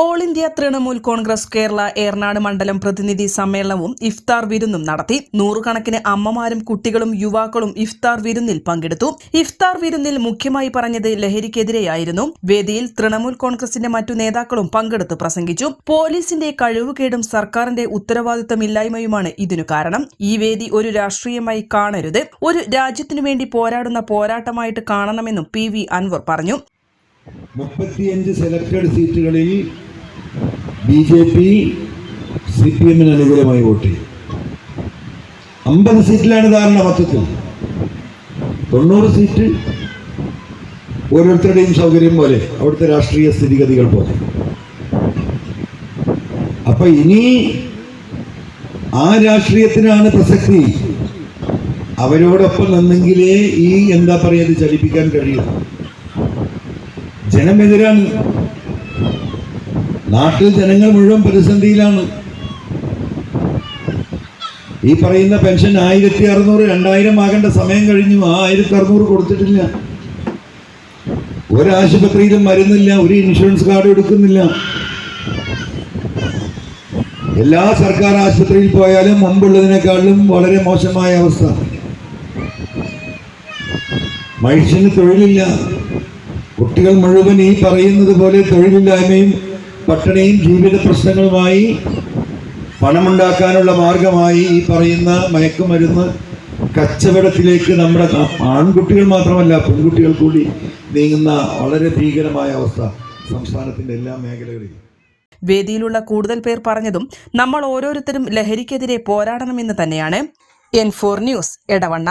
All India Trinamool Congress Kerala Ernad മണ്ഡലം പ്രതിനിധി സമ്മേളനവും ഇഫ്താർ വിരുന്നും നടത്തി. നൂറുകണക്കിന് അമ്മമാരും കുട്ടികളും യുവാക്കളും ഇഫ്താർ വിരുന്നിൽ പങ്കെടുത്തു. ഇഫ്താർ വിരുന്നിൽ മുഖ്യമായി പറഞ്ഞത് ലഹരിക്കെതിരെയായിരുന്നു. വേദിയിൽ തൃണമൂൽ കോൺഗ്രസിന്റെ മറ്റു നേതാക്കളും പങ്കെടുത്ത് പ്രസംഗിച്ചു. പോലീസിന്റെ കഴിവുകേടും സർക്കാരിന്റെ ഉത്തരവാദിത്തമില്ലായ്മയുമാണ് ഇതിനു കാരണം. ഈ വേദി ഒരു രാഷ്ട്രീയമായി കാണരുത്. ഒരു രാജ്യത്തിനു വേണ്ടി പോരാടുന്ന പോരാട്ടമായിട്ട് കാണണമെന്നും പി അൻവർ പറഞ്ഞു. മുപ്പത്തിയഞ്ച് സെലക്ടഡ് സീറ്റുകളിൽ B J P C P എമ്മിന് അനുകൂലമായി വോട്ട് ചെയ്യും. അമ്പത് സീറ്റിലാണ് ധാരണ മൊത്തത്തിൽ. തൊണ്ണൂറ് സീറ്റ് ഓരോരുത്തരുടെയും സൗകര്യം പോലെ അവിടുത്തെ രാഷ്ട്രീയ സ്ഥിതിഗതികൾ പോലെ. അപ്പൊ ഇനി ആ രാഷ്ട്രീയത്തിനാണ് പ്രസക്തി. അവരോടൊപ്പം നിന്നെങ്കിലേ ഈ എന്താ പറയുക ചലിപ്പിക്കാൻ കഴിയും. ജനമെതിരാണ് നാട്ടിൽ ജനങ്ങൾ മുഴുവൻ പ്രതിസന്ധിയിലാണ്. ഈ പറയുന്ന പെൻഷൻ ആയിരത്തി അറുന്നൂറ് രണ്ടായിരം ആകേണ്ട സമയം കഴിഞ്ഞു. ആ ആയിരത്തി അറുന്നൂറ് കൊടുത്തിട്ടില്ല ഒരാശുപത്രിയിലും മരുന്നില്ല ഒരു ഇൻഷുറൻസ് കാർഡ് എടുക്കുന്നില്ല. എല്ലാ സർക്കാർ ആശുപത്രിയിൽ പോയാലും മുമ്പുള്ളതിനേക്കാളും വളരെ മോശമായ അവസ്ഥ. മനുഷ്യന് തൊഴിലില്ല. കുട്ടികൾ മുഴുവൻ ഈ പറയുന്നത് പോലെ തൊഴിലില്ലായ്മയും പട്ടിണിയും ജീവിത പ്രശ്നങ്ങളുമായി പണമുണ്ടാക്കാനുള്ള മാർഗമായി ഈ പറയുന്ന മയക്കുമരുന്ന് കച്ചവടത്തിലേക്ക് നമ്മുടെ ആൺകുട്ടികൾ മാത്രമല്ല പെൺകുട്ടികൾ കൂടി നീങ്ങുന്ന വളരെ ഭീകരമായ അവസ്ഥ സംസ്ഥാനത്തിന്റെ എല്ലാ മേഖലകളിലും. വേദിയിലുള്ള കൂടുതൽ പേർ പറഞ്ഞതും നമ്മൾ ഓരോരുത്തരും ലഹരിക്കെതിരെ പോരാടണമെന്ന് തന്നെയാണ്. N four news Edavanna.